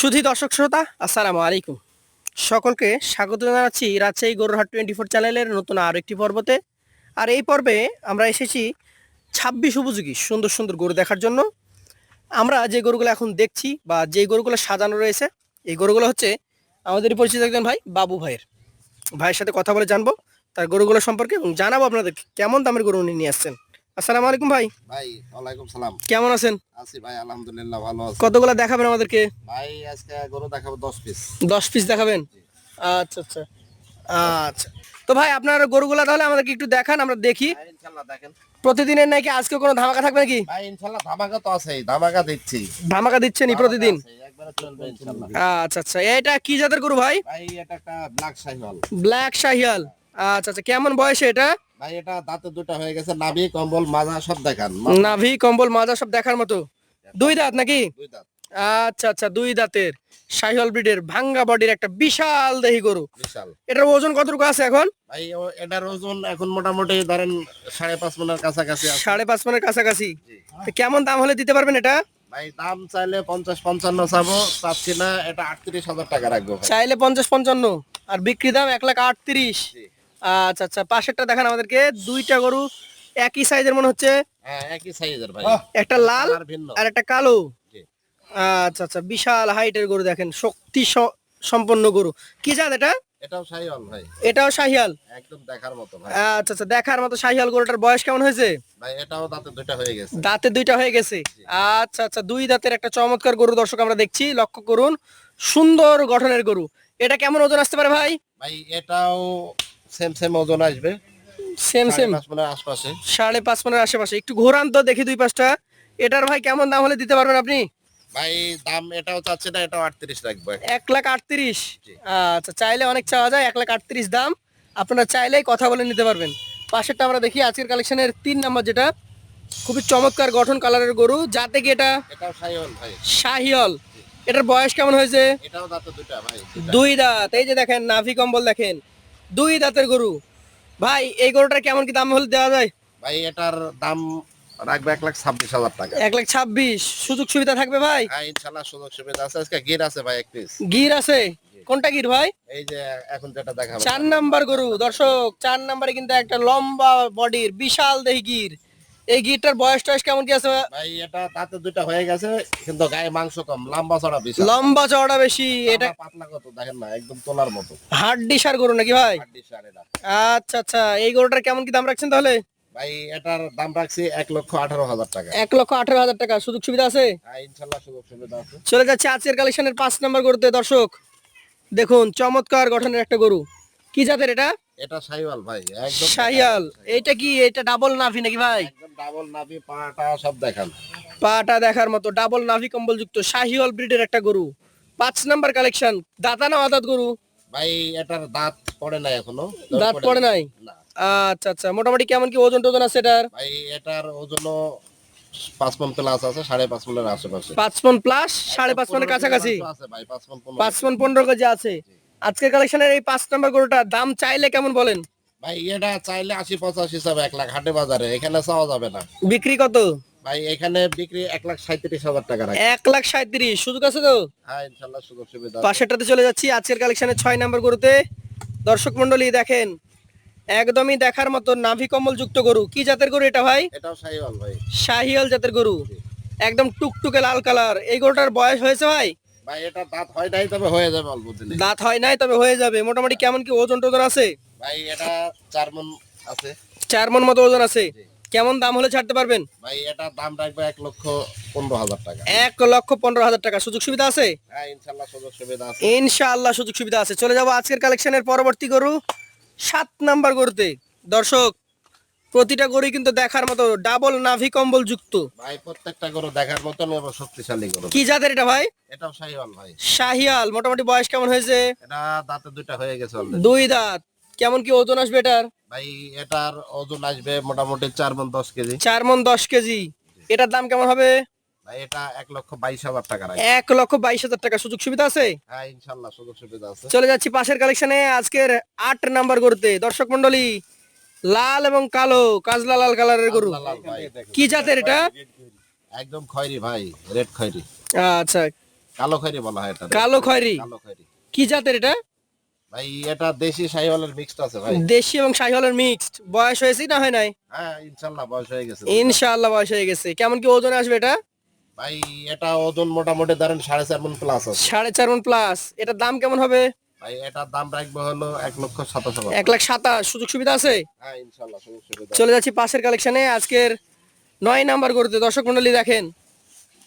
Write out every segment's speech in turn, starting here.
সুধী দর্শক শ্রোতা, আসসালামু আলাইকুম। সকলকে স্বাগত জানাচ্ছি রাজশাহী গরুরহাট টোয়েন্টি ফোর চ্যানেলের নতুন আরও একটি পর্বতে। আর এই পর্বে আমরা এসেছি ছাব্বিশ উপযোগী সুন্দর সুন্দর গরু দেখার জন্য। আমরা যে গরুগুলো এখন দেখছি বা যে গরুগুলো সাজানো রয়েছে, এই গরুগুলো হচ্ছে আমাদের পরিচিত একজন ভাই, বাবু ভাইয়ের। ভাইয়ের সাথে কথা বলে জানব, তার গরুগুলো সম্পর্কে এবং জানাব আপনাদের কেমন দামের গরু উনি নিয়ে আসছেন। আসসালামু আলাইকুম ভাই। ভাই ওয়ালাইকুম সালাম। কেমন আছেন? আছি ভাই আলহামদুলিল্লাহ ভালো আছি। কতগুলো দেখাবেন আমাদেরকে? ভাই আজকে গরু দেখাবো দশ পিস দশ পিস দেখাবেন? আচ্ছা আচ্ছা। আচ্ছা। তো ভাই আপনার গরুগুলা তাহলে আমাদেরকে একটু দেখান আমরা দেখি। ভাই ইনশাল্লাহ দেখেন। প্রতিদিনের নাকি আজকে কোনো ধামাকা থাকবে নাকি? ভাই ইনশাল্লাহ ধামাকা তো আছেই ধামাকা দিচ্ছি। ধামাকা দিচ্ছেনই প্রতিদিন? আচ্ছা আচ্ছা। এটা কি জাতের গরু ভাই? ভাই এটা একটা ব্ল্যাক শাহিওয়াল। ব্ল্যাক শাহিয়াল আচ্ছা আচ্ছা কেমন বয়সে এটা? ভাই এটা দাঁতে দুটো হয়ে গেছে নাভি কম্বল মাজা সব দেখান। নাভি কম্বল মাজা সব দেখার মতো? দুই দাঁত নাকি? দুই দাঁত। আচ্ছা আচ্ছা দুই দাঁতের। শাহিওয়াল ব্রিডের ভাঙ্গা বডির একটা বিশাল দেহি গরু। বিশাল। এটার ওজন কতটুকু আছে এখন? ভাই এটার ওজন এখন মোটামুটি ধরেন সাড়ে পাঁচ মনের কাছাকাছি সাড়ে পাঁচ মনের কাছাকাছি? কেমন দাম হলে দিতে পারবেন এটা? ভাই দাম চাইলে পঞ্চাশ পঞ্চান্ন চাবো চাচ্ছি না এটা আটত্রিশ হাজার টাকা রাখব চাইলে পঞ্চাশ পঞ্চান্ন আর বিক্রি দাম এক লাখ আটত্রিশ। আচ্ছা আচ্ছা পাশেরটা দেখান আমাদেরকে। দুইটা গরু একই সাইজের মনে হচ্ছে। হ্যাঁ একই সাইজের ভাই। একটা লাল আর একটা কালো। আচ্ছা আচ্ছা বিশাল হাইটের গরু দেখেন শক্তি সম্পন্ন গরু। কি জাত এটা? এটাও শাহিওয়াল ভাই। এটাও শাহিয়াল একদম দেখার মতো ভাই। আচ্ছা আচ্ছা দেখার মতো শাহিয়াল গরুটার বয়স কেমন হয়েছে? ভাই এটাও দাঁতে দুইটা হয়ে গেছে। দাঁতে দুইটা হয়ে গেছে। আচ্ছা আচ্ছা দুই দাঁতের একটা চমৎকার গরু দর্শক আমরা দেখছি। লক্ষ্য করুন সুন্দর গঠনের গরু। এটা কেমন ওজন আসতে পারে ভাই? ভাই এটাও সেম সেম ওজন আসবে। সেম সেম আশপাশে। সাড়ে পাঁচ মনের আশেপাশে। একটু ঘোরান তো দেখি দুই পাঁচটা। এটার ভাই কেমন দাম হলে দিতে পারবেন আপনি? ভাই দাম এটাও চাচ্ছে না এটাও আটত্রিশ রাখবে। এক লাখ আটত্রিশ? আচ্ছা চাইলে অনেক চাওয়া যায় এক লাখ আটত্রিশ দাম। আপনারা চাইলেই কথা বলে নিতে পারবেন। পাশেরটা আমরা দেখি আজকের কালেকশনের তিন নাম্বার যেটা। খুবই চমৎকার গঠন কালারের গরু। যাতে কি এটা? শাহিয়ল এটার বয়স কেমন হয়েছে। দুই দাঁত। এই যে দেখেন নাভি কম্বল দেখেন। দুই দাঁতের গরু। ভাই এই গরুটার কেমন কি দাম হলে দেওয়া যায়? ভাই এটার দাম রাখবে এক লাখ ছাব্বিশ হাজার টাকা। এক লাখ ছাব্বিশ। সুযোগ সুবিধা থাকবে ভাই? হ্যাঁ ইনশাল্লাহ সুযোগ সুবিধা আছে। আজকে গির আছে ভাই এক পিস গির আছে? কোনটা গির ভাই? এই যে এখন যেটা দেখাবো। চার নাম্বার গরু। দর্শক চার নাম্বারে কিন্তু একটা লম্বা বডির বিশাল দেহি গির। এই গিরটার বয়স টয়স কেমন কি আছে ভাই? এটা দাঁতে দুইটা হয়ে গেছে কিন্তু গায়ে মাংস কম লম্বা চড়া বেশি। লম্বা চওড়া বেশি এটা পাতলা কত দেখেন না একদম তোলার মতো। হাড্ডি সার গরু নাকি ভাই? হাড্ডি সার এটা। আচ্ছা আচ্ছা এই গরুটার কেমন কি দাম রাখছেন তাহলে? ভাই এটার দাম রাখছি এক লক্ষ আঠারো হাজার টাকা। এক লক্ষ আঠারো হাজার টাকা সুযোগ সুবিধা আছে? হ্যাঁ ইনশাল্লাহ সুযোগ সুবিধা আছে। চলে যাচ্ছে আজকের কালেকশনের পাঁচ নাম্বার গরুতে দর্শক। দেখুন চমৎকার গঠনের একটা গরু। কি জাতের এটা? এটা শাহিওয়াল ভাই একদম শাহিয়াল এইটা কি এটা ডাবল নাভি নাকি ভাই? একদম ডাবল নাভি পাটা সব দেখান পাটা দেখার মতো ডাবল নাভি কম্বল যুক্ত শাহিওয়াল ব্রিডের একটা গরু। পাঁচ নাম্বার কালেকশন দাতা না আদাত গরু? ভাই এটার দাঁত পড়ে নাই এখনও দাঁত পড়ে নাই? আচ্ছা আচ্ছা মোটামুটি কেমন কি ওজন টোজন আছে এটার? ভাই এটার ওজন পাঁচ মন প্লাস আছে সাড়ে পাঁচ মনের আশেপাশে। পাঁচ মন প্লাস সাড়ে পাঁচ মনের কাছাকাছি? আছে পাঁচ মন পনেরো কেজি। আছে। আজকের কালেকশনের এই পাঁচ নাম্বার গরুটা দাম চাইলে কেমন বলেন? ভাই এটা চাইলে আশি পঁচাশি হিসাবে এক লাখ হাটে বাজারে এখানে চাওয়া যাবে না। বিক্রি কত? ভাই এখানে বিক্রি এক লাখ সাঁত্রিশ হাজার টাকা এক লাখ সাঁত্রিশ সুযোগ আছে তো? হ্যাঁ ইনশাল্লাহ সুযোগ সুবিধা পাশেরটাতে চলে যাচ্ছি আজকের কালেকশনের ছয় নাম্বার গরুতে। দর্শক মন্ডলী দেখেন একদমই দেখার মতো নাভি কম্বল যুক্ত গরু। কি জাতের গরু এটা ভাই? এটাও শাহিওয়াল ভাই। শাহিয়াল জাতের গরু। একদম টুকটুকে লাল কালার। এই গরুটার বয়স হয়েছে ভাই? ভাই এটা দাঁত হয় নাই তবে হয়ে যাবে অল্প দিনে। দাঁত হয় নাই তবে হয়ে যাবে। মোটামুটি কেমন কি ওজন টোজন আছে? ভাই এটা চার মন আছে। চার মন মতো ওজন আছে। কেমন দাম হলে ছাড়তে পারবেন? ভাই এটা দাম রাখবে এক লক্ষ পনেরো হাজার টাকা। এক লক্ষ পনেরো হাজার টাকা। সুযোগ সুবিধা আছে? হ্যাঁ ইনশাল্লাহ সুযোগ সুবিধা আছে। ইনশাআল্লাহ সুযোগ সুবিধা আছে। চলে যাব আজকের কালেকশনের পরবর্তী গরু সাত নাম্বার গরুতে। দর্শক প্রতিটা গরুই কিন্তু দেখার মতো ডাবল নাভি কম্বল যুক্ত। ভাই প্রত্যেকটা গরু দেখার মতন এবং শক্তিশালী গরু। কি জাতের এটা ভাই? এটাও শাহিওয়াল ভাই। শাহিয়াল মোটামুটি বয়স কেমন হয়েছে? এটা দাঁতে দুইটা হয়ে গেছে। দুই দাঁত। কেমন কি ওজন আসবে এটার? ভাই এটার ওজন আসবে মোটামুটি চার মন দশ কেজি। চার মন দশ কেজি। এটার দাম কেমন হবে? ভাই এটা এক লক্ষ বাইশ হাজার টাকা এক লক্ষ বাইশ হাজার টাকা। সুযোগ সুবিধা আছে? হ্যাঁ ইনশাল্লাহ সুযোগ সুবিধা আছে। চলে যাচ্ছি পাশের কালেকশনে আজকের আট নাম্বার গরুতে। দর্শক মন্ডলী লাল এবং কালো কাজলা লাল কালারের গরু। কি জাতের এটা? একদম খয়রি ভাই রেড খয়রি। আচ্ছা। কালো খৈরি বলা হয় এটা কালো খয়েরি? কালো কি জাতের এটা? ভাই এটা দেশি শাহিওয়ালের মিক্সড আছে ভাই। দেশি এবং শাহিওয়ালের মিক্সড বয়স হয়েছে না হয় নাই? হ্যাঁ ইনশাল্লাহ বয়স হয়ে গেছে। ইনশাআল্লাহ বয়স হয়ে গেছে। কেমন কি ওজন আসবে এটা? ভাই এটা ওজন মোটামুটি ধরেন সাড়ে চার মন প্লাস আছে। সাড়ে চার মন প্লাস এটার দাম কেমন হবে? ভাই এটার দাম রাখব হলো এক লক্ষ সাতাশ এক লাখ সাতাশ সুযোগ সুবিধা আছে? হ্যাঁ ইনশাল্লাহ সুযোগ সুবিধা চলে যাচ্ছি পাশের কালেকশনে আজকের নয় নাম্বার গরুতে। দর্শক মন্ডলী দেখেন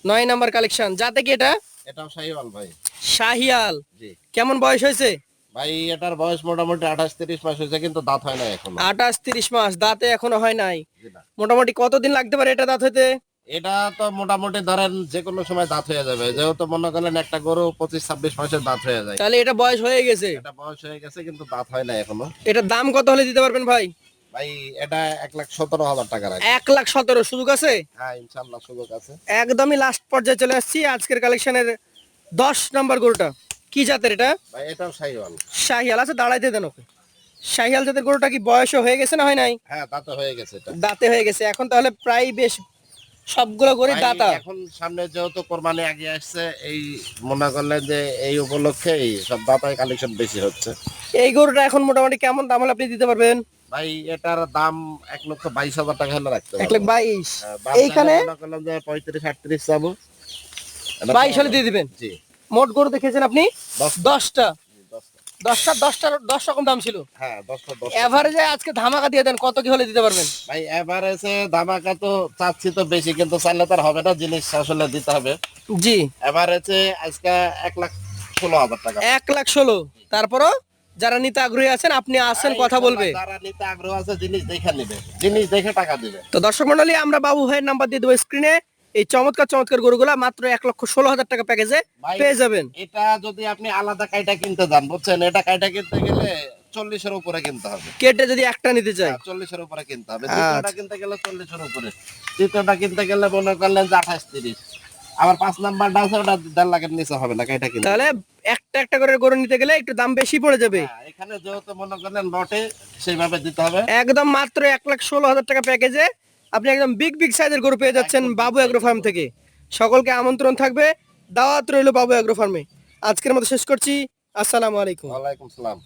নয় নাম্বার কালেকশন। যাতে কি এটা? এটাও শাহিওয়াল ভাই। শাহিয়াল। জি। কেমন বয়স হয়েছে? ভাই এটার বয়স মোটামুটি আঠাশ তিরিশ মাস হয়েছে কিন্তু দাঁত হয় না এখনও। আঠাশ তিরিশ মাস দাঁতে এখনও হয় নাই। মোটামুটি কতদিন লাগতে পারে এটা দাঁত হইতে? এটা তো মোটামুটি ধরেন যে কোনো সময় দাঁত হয়ে যাবে। যেহেতু মনে করলেন একটা গরু পঁচিশ ছাব্বিশ মাসের দাঁত হয়ে যায়। তাহলে এটা বয়স হয়ে গেছে। এটা বয়স হয়ে গেছে কিন্তু দাঁত হয় না এখনও। এটা দাম কত হলে দিতে পারবেন ভাই? ভাই এটা এক লাখ সতেরো হাজার টাকা এক লাখ সতেরো সুযোগ আছে? হ্যাঁ ইনশাল্লাহ সুযোগ আছে। একদমই লাস্ট পর্যায়ে চলে আসছি। আজকের কালেকশনের দশ নাম্বার গরুটা। কি জাতের এটা? ভাই এটাও শাহিওয়াল। শাহিয়াল আছে দাঁড়াইতে দেন ওকে। শাহিয়াল জাতের গরুটা কি বয়সও হয়ে গেছে না হয় নাই? হ্যাঁ দাঁতে হয়ে গেছে এটা। দাঁতে হয়ে গেছে। এখন তাহলে প্রায় বেশ সবগুলো গরু দাঁতা। এখন সামনে যেহেতু কোরবানি আগে আসছে এই মনে করলেন যে এই উপলক্ষে সব দাতায় কালেকশন বেশি হচ্ছে। এই গরুটা এখন মোটামুটি কেমন দাম হলে আপনি দিতে পারবেন? ভাই এটার দাম এক লক্ষ বাইশ হাজার টাকা হলে রাখতে এক। লাখ বাইশ। হ্যাঁ, এইখানে করলাম যে পঁয়ত্রিশ আটত্রিশ এটা বাইশ হলে দিয়ে দিবেন? জি। মোট গরু দেখেছেন আপনি? দশ- দশটা। দশটা। দশটা দশ রকম দাম ছিল। হ্যাঁ দশটা দশ এভারেজে আজকে ধামাকা দিয়ে দেন কত কি হলে দিতে পারবেন? ভাই এভারেজে ধামাকা তো চাচ্ছি তো বেশি কিন্তু চাইলে তার হবে না জিনিস আসলে দিতে হবে। জি। এভারেজে আজকে এক লাখ ষোলো হাজার টাকা। এক লাখ ষোলো। তারপরও যারা নিতে আগ্রহী আছেন আপনি আসেন কথা বলবে। যারা নিতে আগ্রহ আছে জিনিস দেখে নিবে। জিনিস দেখে টাকা দিবে। তো দর্শক মন্ডলী আমরা বাবু ভাইয়ের নাম্বার দিয়ে দেবো স্ক্রিনে এই চমৎকার চমৎকার গরুগুলা মাত্র এক লক্ষ ষোলো হাজার টাকা প্যাকেজে পেয়ে যাবেন। এটা যদি আপনি আলাদা কাইটা কিনতে যান বুঝছেন? এটা কাইটা কিনতে গেলে চল্লিশের উপরে কিনতে হবে। কেটে যদি একটা নিতে চাই। চল্লিশের উপরে কিনতে হবে। আচ্ছা। দ্বিতীয়টা কিনতে গেলে চল্লিশের উপরে। তৃতীয়টা কিনতে গেলে মনে করলেন যে আঠাশ তিরিশ। আবার পাঁচ নাম্বারটা আছে ওটা দেড় লাখের নিচে হবে না কাইটা কিনতে। তাহলে একটা একটা করে গরু নিতে গেলে একটু দাম বেশি পড়ে যাবে। হ্যাঁ, এখানে যেহেতু মনে করলেন লটে সেইভাবে দিতে হবে। একদম মাত্র এক লাখ ষোলো হাজার টাকা প্যাকেজে আপনি একদম বিগ বিগ সাইজের গরু পেয়ে যাচ্ছেন বাবু অ্যাগ্রো ফার্ম থেকে। সকলকে আমন্ত্রণ থাকবে। দাওয়াত রইল বাবু অ্যাগ্রো ফার্মে আজকের মতো শেষ করছি। আসসালামু আলাইকুম। ওয়ালাইকুম সালাম।